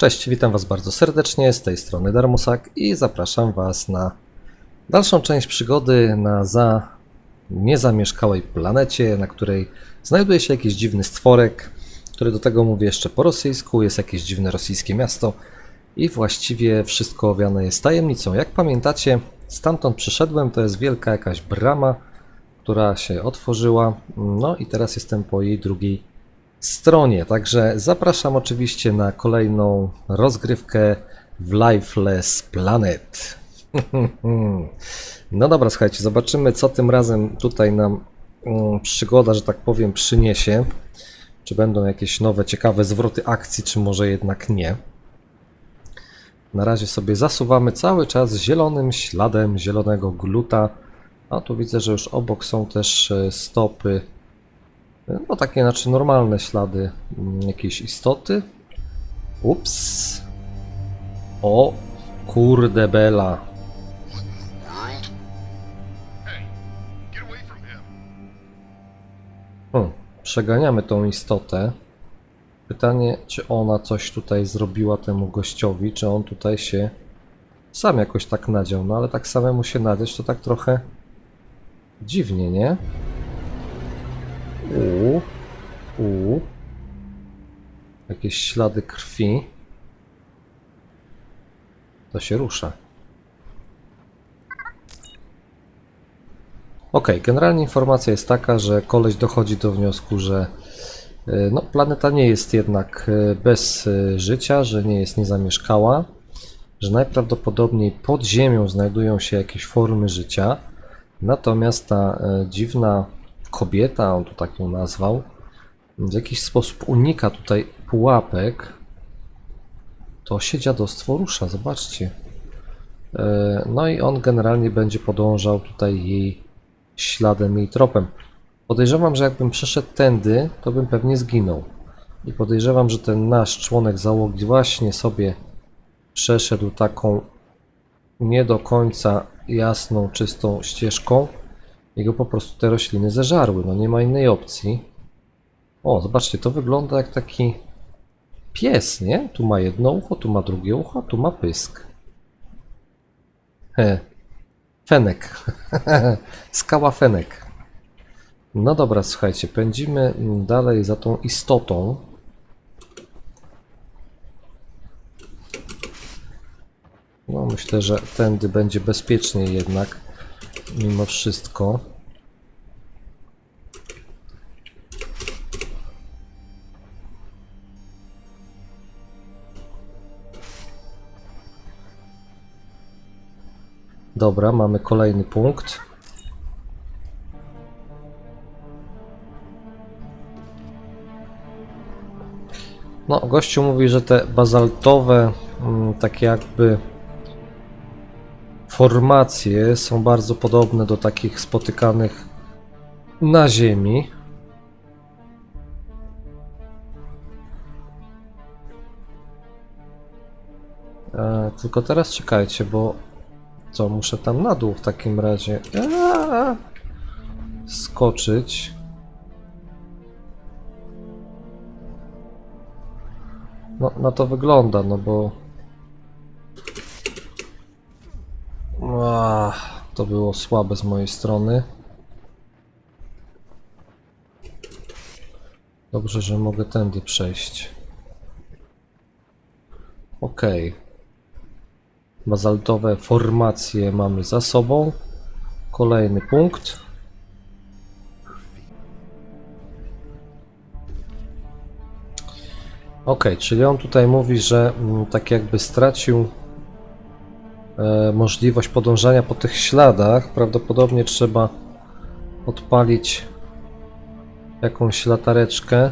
Cześć, witam Was bardzo serdecznie, z tej strony Darmusak i zapraszam Was na dalszą część przygody na za niezamieszkałej planecie, na której znajduje się jakiś dziwny stworek, który do tego mówi jeszcze po rosyjsku, jest jakieś dziwne rosyjskie miasto i właściwie wszystko owiane jest tajemnicą. Jak pamiętacie, stamtąd przyszedłem, to jest wielka jakaś brama, która się otworzyła, no i teraz jestem po jej drugiej stronie. Także zapraszam oczywiście na kolejną rozgrywkę w Lifeless Planet. No dobra, słuchajcie, zobaczymy co tym razem tutaj nam mm, przygoda, że tak powiem, przyniesie. Czy będą jakieś nowe, ciekawe zwroty akcji, czy może jednak nie. Na razie sobie zasuwamy cały czas zielonym śladem zielonego gluta. A tu widzę, że już obok są też e, stopy no takie znaczy normalne ślady mm, jakiejś istoty. Ups. O kurde bela. Hmm, przeganiamy tą istotę. Pytanie, czy ona coś tutaj zrobiła temu gościowi, czy on tutaj się sam jakoś tak nadział. No ale tak samemu się nadziać to tak trochę dziwnie, nie? U, u. Jakieś ślady krwi. To się rusza. Ok, generalnie informacja jest taka, że koleś dochodzi do wniosku, że y, no, planeta nie jest jednak y, bez y, życia, że nie jest niezamieszkała, że najprawdopodobniej pod ziemią znajdują się jakieś formy życia, natomiast ta dziwna kobieta, on to tak ją nazwał, w jakiś sposób unika tutaj pułapek, to się dziadostwo rusza, zobaczcie. E, No i on generalnie będzie podążał tutaj jej śladem, jej tropem. Podejrzewam, że jakbym przeszedł tędy, to bym pewnie zginął. I podejrzewam, że ten nasz członek załogi właśnie sobie przeszedł taką nie do końca jasną, czystą ścieżką i go po prostu te rośliny zeżarły. No nie ma innej opcji. O, zobaczcie, to wygląda jak taki pies, nie? Tu ma jedno ucho, tu ma drugie ucho, tu ma pysk. He. Fenek. Skała Fenek. No dobra, słuchajcie, pędzimy dalej za tą istotą. No, myślę, że tędy będzie bezpieczniej jednak, mimo wszystko. Dobra, mamy kolejny punkt. No, gościu mówi, że te bazaltowe, mm, takie jakby formacje są bardzo podobne do takich spotykanych na Ziemi. E, tylko teraz czekajcie, bo co, muszę tam na dół w takim razie Eee, skoczyć. No, no to wygląda, no bo... to było słabe z mojej strony. Dobrze, że mogę tędy przejść. Okej. Bazaltowe formacje mamy za sobą. Kolejny punkt. Ok, czyli on tutaj mówi, że mm, tak jakby stracił możliwość podążania po tych śladach. Prawdopodobnie trzeba odpalić jakąś latareczkę,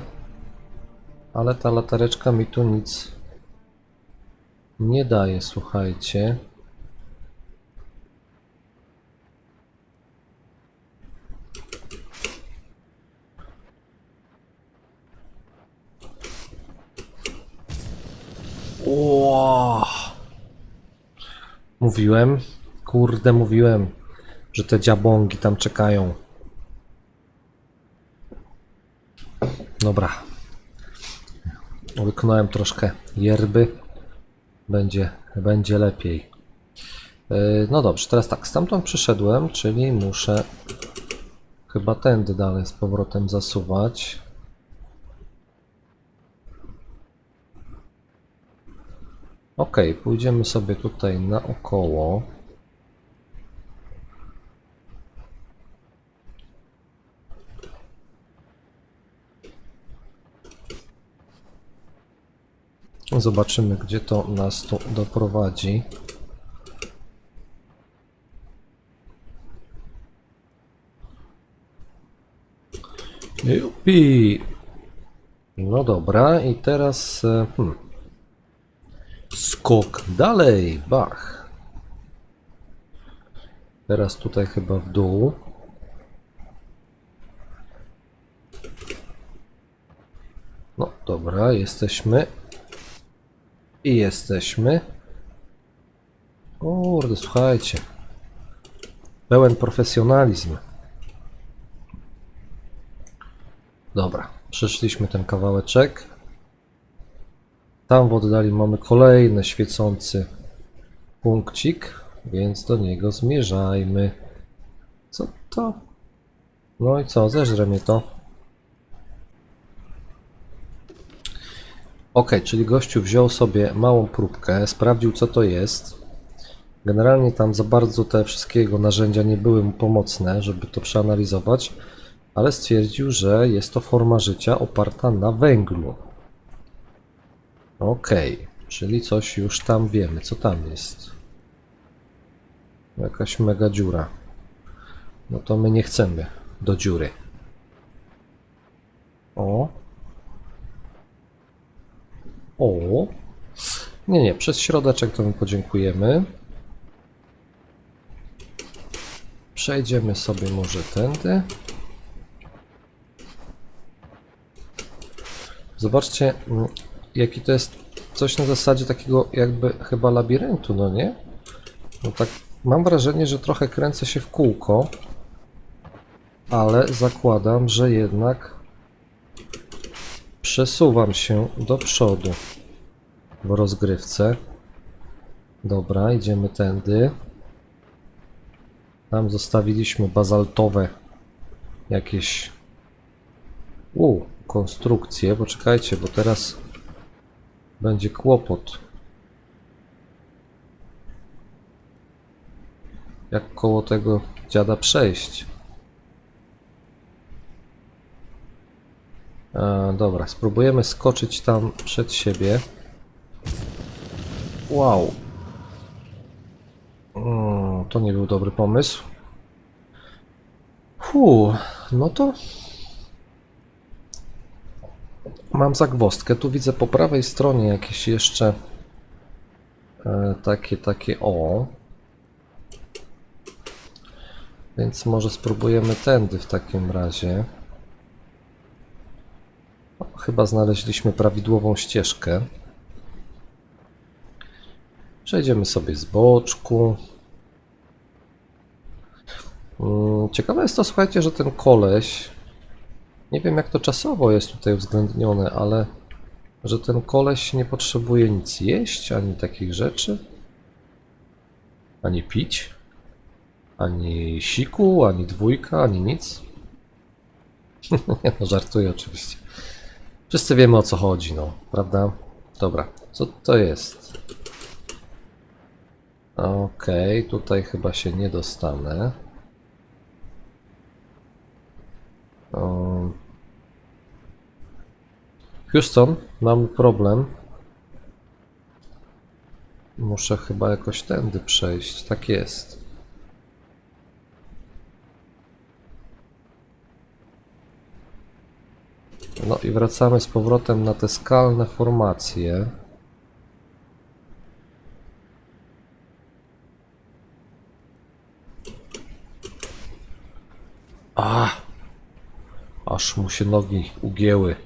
ale ta latareczka mi tu nic nie daje, słuchajcie. Ło! Mówiłem, kurde, mówiłem, że te dziabągi tam czekają. Dobra. Łyknąłem troszkę yerby. będzie, będzie lepiej. Yy, No dobrze, teraz tak, stamtąd przyszedłem, czyli muszę chyba tędy dalej z powrotem zasuwać. Ok, pójdziemy sobie tutaj naokoło. Zobaczymy, gdzie to nas tu doprowadzi. Jupi. No dobra, i teraz e, hmm. Skok dalej, bach. Teraz tutaj chyba w dół. No dobra, jesteśmy. I jesteśmy. Kurde, słuchajcie. Pełen profesjonalizm. Dobra, przeszliśmy ten kawałeczek. Tam w oddali mamy kolejny świecący punkcik, więc do niego zmierzajmy. Co to? No i co, zeżre mnie to. Ok, czyli gościu wziął sobie małą próbkę, sprawdził co to jest. Generalnie tam za bardzo te wszystkie jego narzędzia nie były mu pomocne, żeby to przeanalizować, ale stwierdził, że jest to forma życia oparta na węglu. Ok, czyli coś już tam wiemy, co tam jest. Jakaś mega dziura. No to my nie chcemy do dziury. O, o. Nie, nie, przez środeczek to my podziękujemy. Przejdziemy sobie może tędy. Zobaczcie, mm, jaki to jest coś na zasadzie takiego jakby chyba labiryntu, no nie? No tak, mam wrażenie, że trochę kręcę się w kółko, ale zakładam, że jednak Przesuwam się do przodu w rozgrywce. Dobra, idziemy tędy. Tam zostawiliśmy bazaltowe jakieś u konstrukcje. Poczekajcie, bo teraz będzie kłopot. Jak koło tego dziada przejść? E, dobra, spróbujemy skoczyć tam przed siebie. Wow. Mm, to nie był dobry pomysł. Fu, no to mam zagwozdkę. Tu widzę po prawej stronie jakieś jeszcze e, takie, takie o. Więc może spróbujemy tędy w takim razie. O, Chyba znaleźliśmy prawidłową ścieżkę. Przejdziemy sobie z boczku. Mm, Ciekawe jest to, słuchajcie, że ten koleś, nie wiem jak to czasowo jest tutaj uwzględnione, ale że ten koleś nie potrzebuje nic jeść, ani takich rzeczy, ani pić, ani siku, ani dwójka, ani nic. no, żartuję oczywiście. Wszyscy wiemy o co chodzi, no, prawda? Dobra, co to jest? Okej, tutaj chyba się nie dostanę. Houston, mam problem. Muszę chyba jakoś tędy przejść. Tak jest. No i wracamy z powrotem na te skalne formacje. A! Aż mu się nogi ugięły.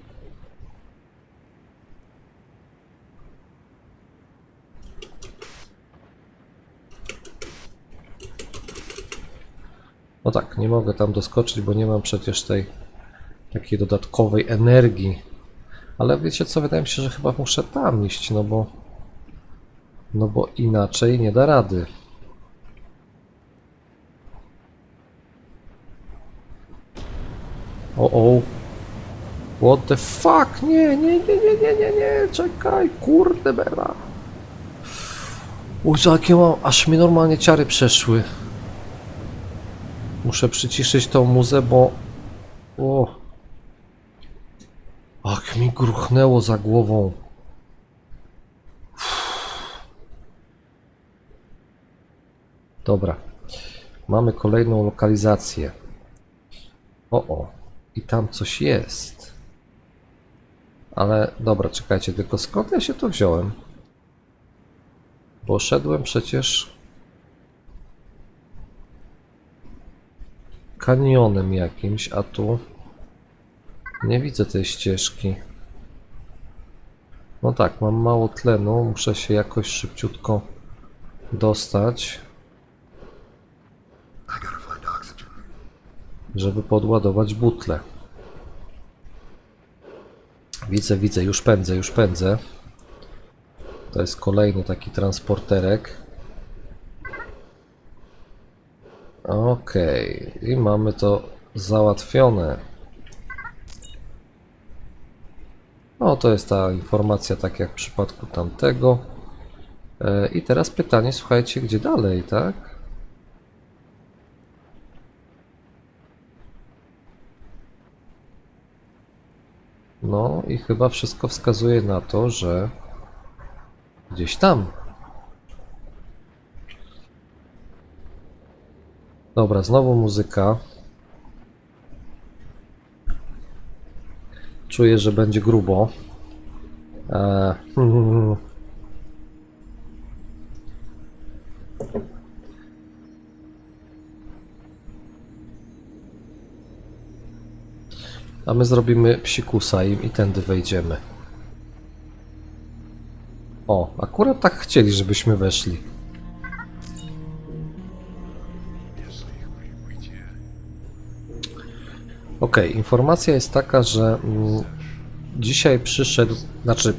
No tak, nie mogę tam doskoczyć, bo nie mam przecież tej takiej dodatkowej energii. Ale wiecie co, wydaje mi się, że chyba muszę tam iść, no bo No bo inaczej nie da rady. O, o. What the fuck? Nie, nie, nie, nie, nie, nie, nie, czekaj, kurde bela. Uj, jakie mam, aż mi normalnie ciary przeszły. Muszę przyciszyć tą muzę, bo... O. Ach, mi gruchnęło za głową. Dobra. Mamy kolejną lokalizację. O, o. I tam coś jest. Ale dobra, czekajcie, tylko skąd ja się tu wziąłem? Bo szedłem przecież kanionem jakimś, a tu nie widzę tej ścieżki. No tak, mam mało tlenu, muszę się jakoś szybciutko dostać, żeby podładować butle. Widzę, widzę, już pędzę, już pędzę. To jest kolejny taki transporterek. Okej, i mamy to załatwione. No, to jest ta informacja, tak jak w przypadku tamtego. E, I teraz pytanie, słuchajcie, gdzie dalej, tak? No i chyba wszystko wskazuje na to, że gdzieś tam. Dobra, znowu muzyka. Czuję, że będzie grubo. Eee, A my zrobimy psikusa im i tędy wejdziemy. O, akurat tak chcieli, żebyśmy weszli. Okej, informacja jest taka, że mm, dzisiaj przyszedł, znaczy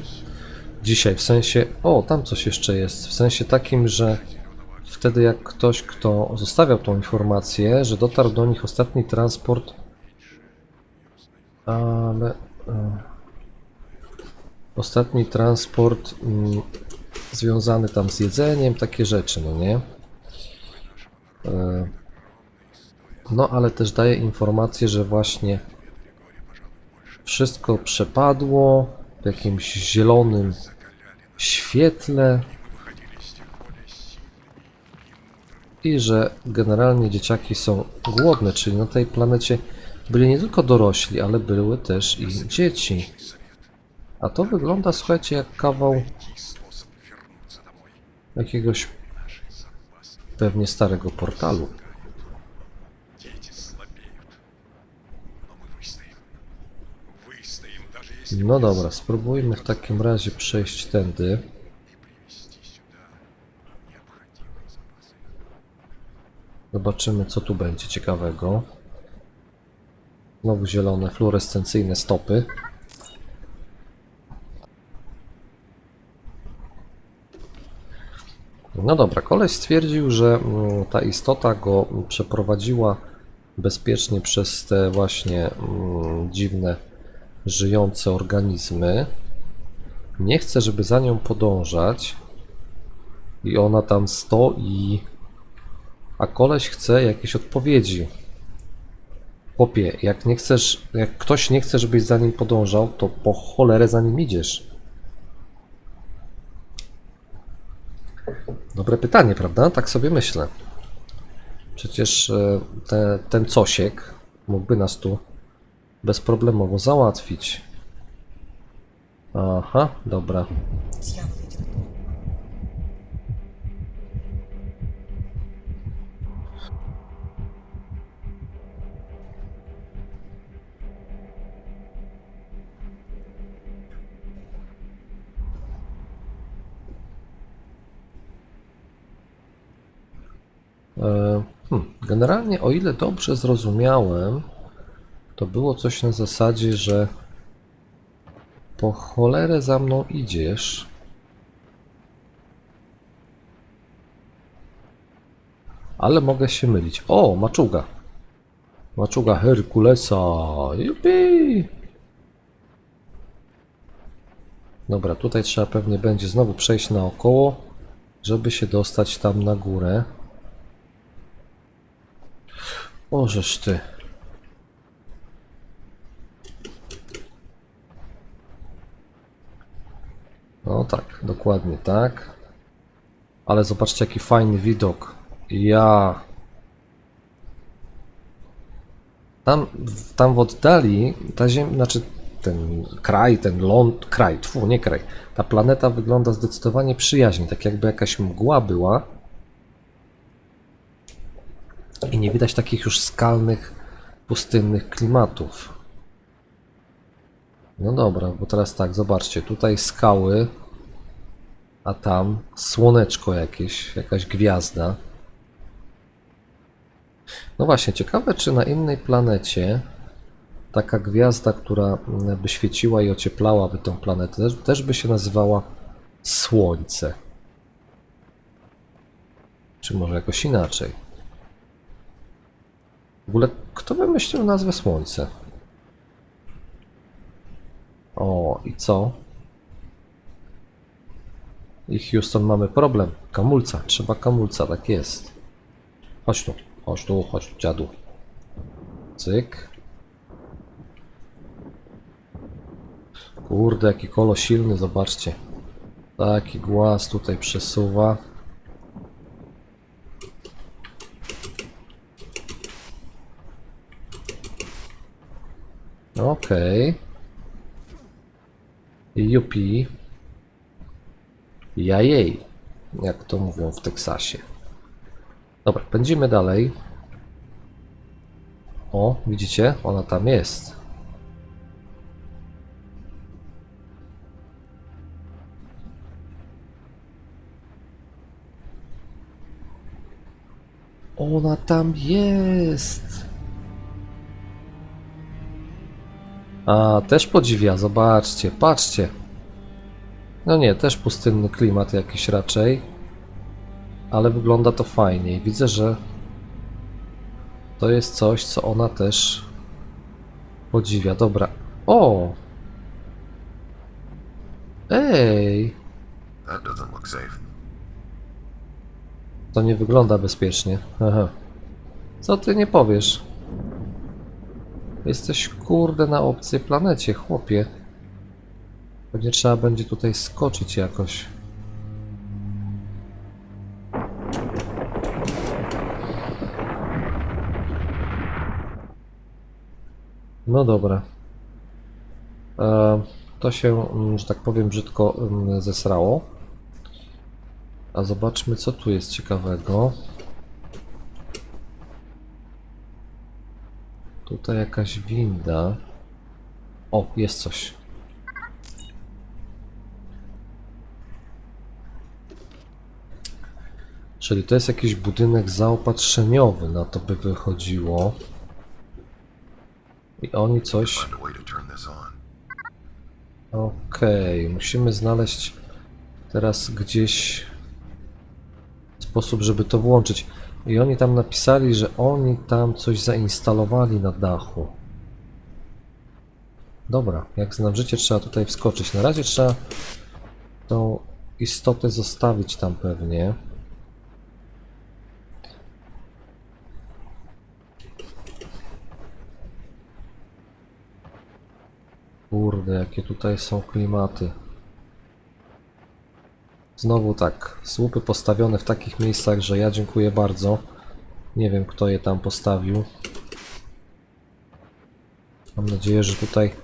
dzisiaj w sensie, o, tam coś jeszcze jest, w sensie takim, że wtedy jak ktoś, kto zostawiał tą informację, że dotarł do nich ostatni transport ale e, ostatni transport mm, związany tam z jedzeniem, takie rzeczy, no nie? E, no ale też daje informację, że właśnie wszystko przepadło w jakimś zielonym świetle i że generalnie dzieciaki są głodne, czyli na tej planecie byli nie tylko dorośli, ale były też i dzieci. A to wygląda, słuchajcie, jak kawał jakiegoś pewnie starego portalu. No dobra, spróbujmy w takim razie przejść tędy. Zobaczymy, co tu będzie ciekawego. Znowu zielone, fluorescencyjne stopy. No dobra, koleś stwierdził, że mm, ta istota go przeprowadziła bezpiecznie przez te właśnie mm, dziwne, żyjące organizmy. Nie chce, żeby za nią podążać. I ona tam stoi. A koleś chce jakieś odpowiedzi. Chłopie, jak nie chcesz, jak ktoś nie chce, żebyś za nim podążał, to po cholerę za nim idziesz. Dobre pytanie, prawda? Tak sobie myślę. Przecież e, te, ten cosiek mógłby nas tu bezproblemowo załatwić. Aha, dobra. Hmm, generalnie, o ile dobrze zrozumiałem, to było coś na zasadzie, że po cholerę za mną idziesz. Ale mogę się mylić. O, maczuga. Maczuga Herkulesa. Jupi! Dobra, tutaj trzeba pewnie będzie znowu przejść naokoło, żeby się dostać tam na górę. Ożeż ty. No tak, dokładnie tak. Ale zobaczcie jaki fajny widok. Ja. Tam, tam w oddali ta ziemia, znaczy ten kraj, ten ląd, kraj, tfu, nie kraj. Ta planeta wygląda zdecydowanie przyjaźnie, tak jakby jakaś mgła była. I nie widać takich już skalnych, pustynnych klimatów. No dobra, bo teraz tak, zobaczcie, tutaj skały, a tam słoneczko jakieś, jakaś gwiazda. No właśnie, ciekawe czy na innej planecie taka gwiazda, która by świeciła i ocieplałaby tą planetę, też, też by się nazywała Słońce. Czy może jakoś inaczej? W ogóle kto wymyślił nazwę Słońce? O, i co? I Houston mamy problem. Kamulca, trzeba kamulca, tak jest. Chodź tu, chodź tu, chodź tu, dziadu. Cyk. Kurde, jaki kolo silny, zobaczcie. Taki głaz tutaj przesuwa. Okej. Jupi. Jajej. Jak to mówią w Teksasie. Dobra, pędzimy dalej. O, widzicie? Ona tam jest. Ona tam jest. A, też podziwia, zobaczcie, patrzcie. No nie, też pustynny klimat jakiś raczej. Ale wygląda to fajnie. Widzę, że to jest coś, co ona też podziwia. Dobra. O! Ej! To nie wygląda bezpiecznie. Aha. Co ty nie powiesz? Jesteś kurde na obcej planecie, chłopie. Pewnie trzeba będzie tutaj skoczyć jakoś. No dobra. E, to się, mm, że tak powiem, brzydko mm, zesrało. A zobaczmy, co tu jest ciekawego. Tutaj jakaś winda. O, jest coś. Czyli to jest jakiś budynek zaopatrzeniowy, na to by wychodziło. I oni coś. Okej, musimy znaleźć teraz gdzieś sposób, żeby to włączyć. I oni tam napisali, że oni tam coś zainstalowali na dachu. Dobra, jak znam życie, trzeba tutaj wskoczyć. Na razie trzeba tą istotę zostawić tam pewnie. Kurde, jakie tutaj są klimaty. Znowu tak, słupy postawione w takich miejscach, że ja dziękuję bardzo. Nie wiem, kto je tam postawił. Mam nadzieję, że tutaj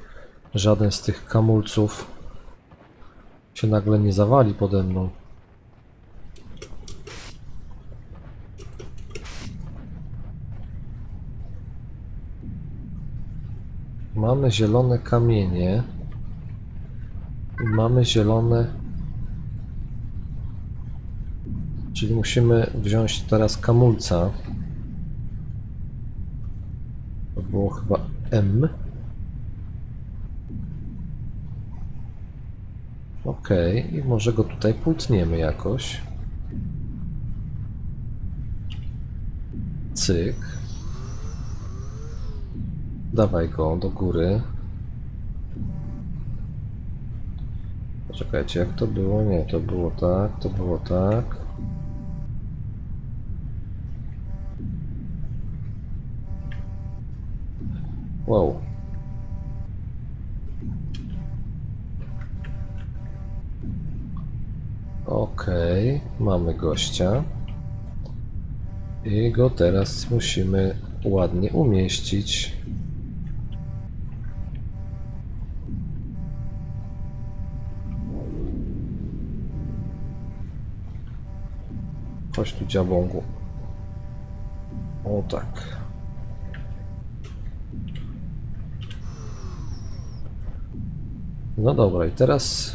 żaden z tych kamulców się nagle nie zawali pode mną. Mamy zielone kamienie. Mamy zielone. Czyli musimy wziąć teraz kamulca. To było chyba M. Okej, i może go tutaj pultniemy jakoś. cyk. Dawaj go do góry. Poczekajcie, jak to było? Nie, to było tak, to było tak. Wow. Okej, mamy gościa. I go teraz musimy ładnie umieścić. Chodź tu dziabągu. O tak. No dobra, i teraz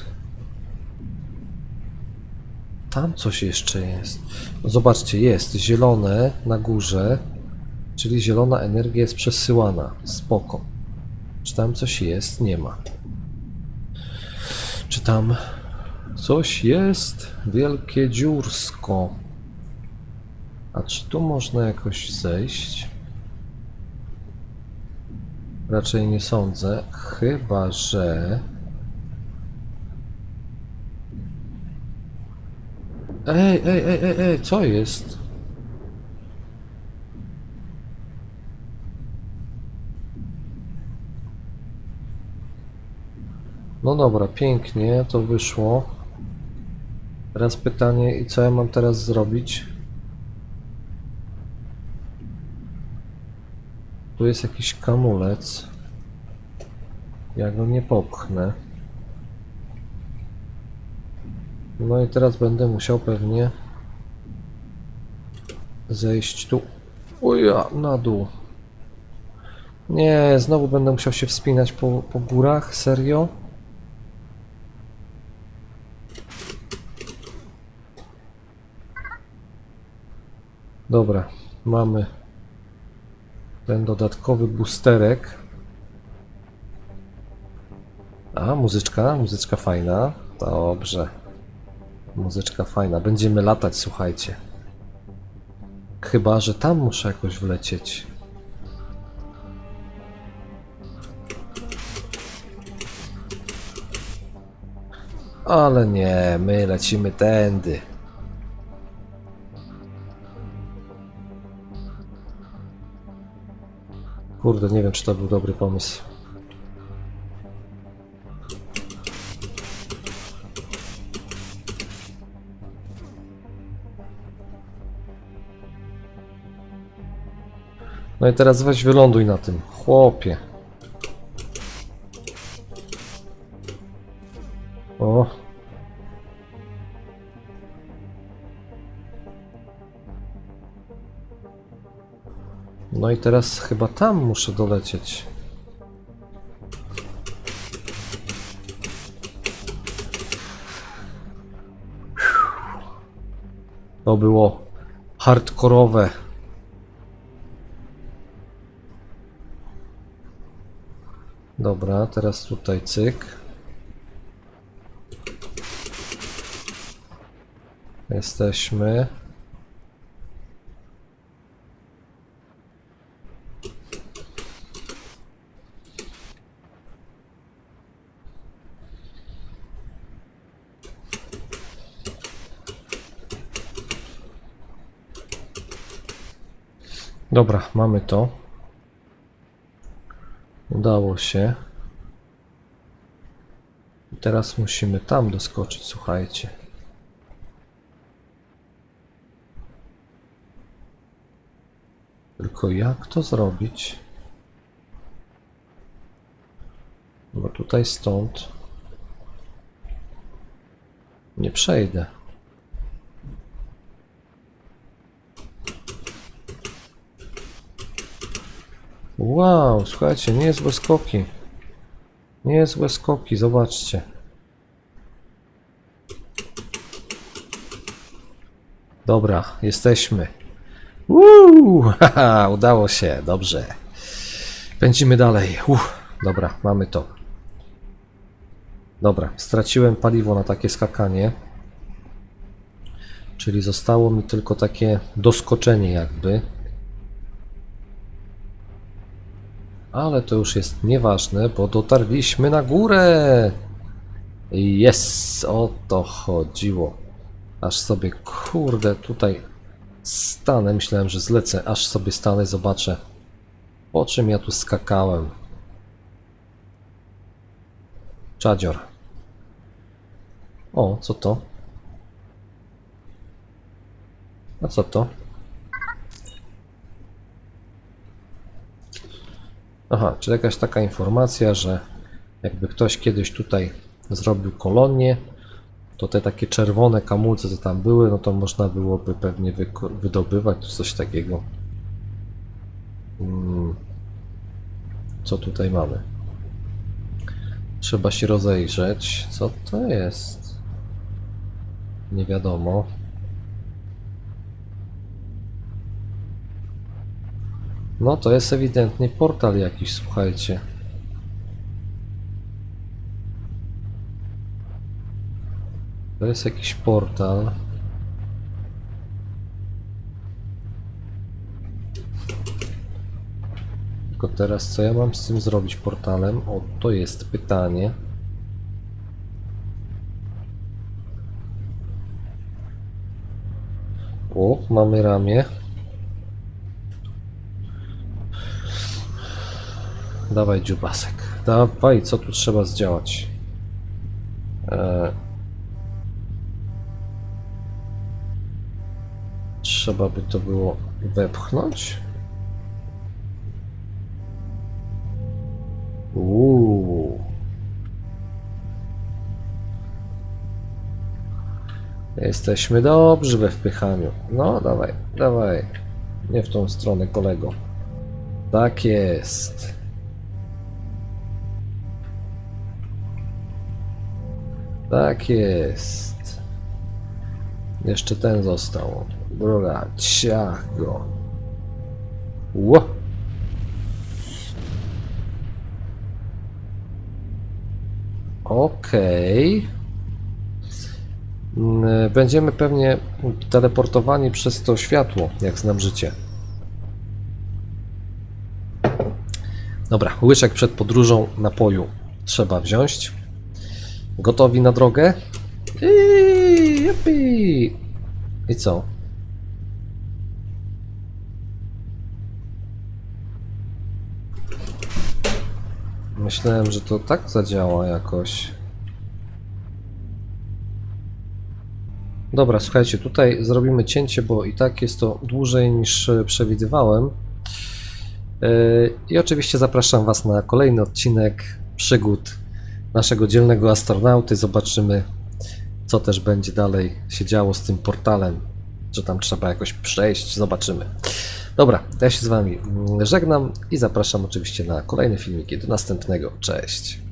tam coś jeszcze jest. No zobaczcie, jest zielone na górze, czyli zielona energia jest przesyłana. Spoko. Czy tam coś jest? Nie ma. Czy tam coś jest? Wielkie dziursko. A czy tu można jakoś zejść? Raczej nie sądzę, chyba że. Ej, ej, ej, ej, ej, co jest? No dobra, pięknie, to wyszło. Teraz pytanie, i co ja mam teraz zrobić? Tu jest jakiś kamulec. Ja go nie popchnę. No i teraz będę musiał pewnie zejść tu. Uja, na dół. Nie, znowu będę musiał się wspinać po, po górach, serio? Dobra, mamy ten dodatkowy boosterek. A, muzyczka, muzyczka fajna. Dobrze. Muzyczka fajna. Będziemy latać, słuchajcie. Chyba, że tam muszę jakoś wlecieć. Ale nie, my lecimy tędy. Kurde, nie wiem, czy to był dobry pomysł. No i teraz weź wyląduj na tym, chłopie. O. No i teraz chyba tam muszę dolecieć. To było hardkorowe. Dobra, teraz tutaj cyk. Jesteśmy. Dobra, mamy to. Udało się. I Teraz musimy tam doskoczyć, słuchajcie. Tylko jak to zrobić? Bo tutaj stąd nie przejdę. Wow, słuchajcie, niezłe skoki. Niezłe skoki, zobaczcie. Dobra, jesteśmy. Uuu, haha, udało się, dobrze. Pędzimy dalej. Uff, dobra, mamy to. Dobra, straciłem paliwo na takie skakanie. Czyli zostało mi tylko takie doskoczenie jakby. Ale to już jest nieważne, bo dotarliśmy na górę. Jest, o to chodziło. Aż sobie, kurde, tutaj stanę. Myślałem, że zlecę. Aż sobie stanę i zobaczę, po czym ja tu skakałem. Czadzior. O, co to? A co to? Aha, czyli jakaś taka informacja, że jakby ktoś kiedyś tutaj zrobił kolonię, to te takie czerwone kamulce, co tam były, no to można byłoby pewnie wydobywać czy coś takiego. Mm. Co tutaj mamy? Trzeba się rozejrzeć. Co to jest? Nie wiadomo. No to jest ewidentnie portal jakiś, słuchajcie. To jest jakiś portal. Tylko teraz co ja mam z tym zrobić portalem? O, to jest pytanie. O, mamy ramię. Dawaj dziubasek. Dawaj, co tu trzeba zdziałać? E... Trzeba by to było wepchnąć? Uuu. Jesteśmy dobrzy we wpychaniu. No, dawaj, dawaj. Nie w tą stronę, kolego. Tak jest. Tak jest. Jeszcze ten został. Dobra, ciach go. Ło. Okej. Mm, Będziemy pewnie teleportowani przez to światło, jak znam życie. Dobra, łyczek przed podróżą napoju trzeba wziąć. Gotowi na drogę? I. I co? Myślałem, że to tak zadziała jakoś. Dobra, słuchajcie, tutaj zrobimy cięcie, bo i tak jest to dłużej niż e, przewidywałem. E, I oczywiście zapraszam Was na kolejny odcinek przygód naszego dzielnego astronauty. Zobaczymy, co też będzie dalej się działo z tym portalem. Że tam trzeba jakoś przejść, zobaczymy. Dobra, ja się z Wami żegnam i zapraszam oczywiście na kolejne filmiki. Do następnego. Cześć.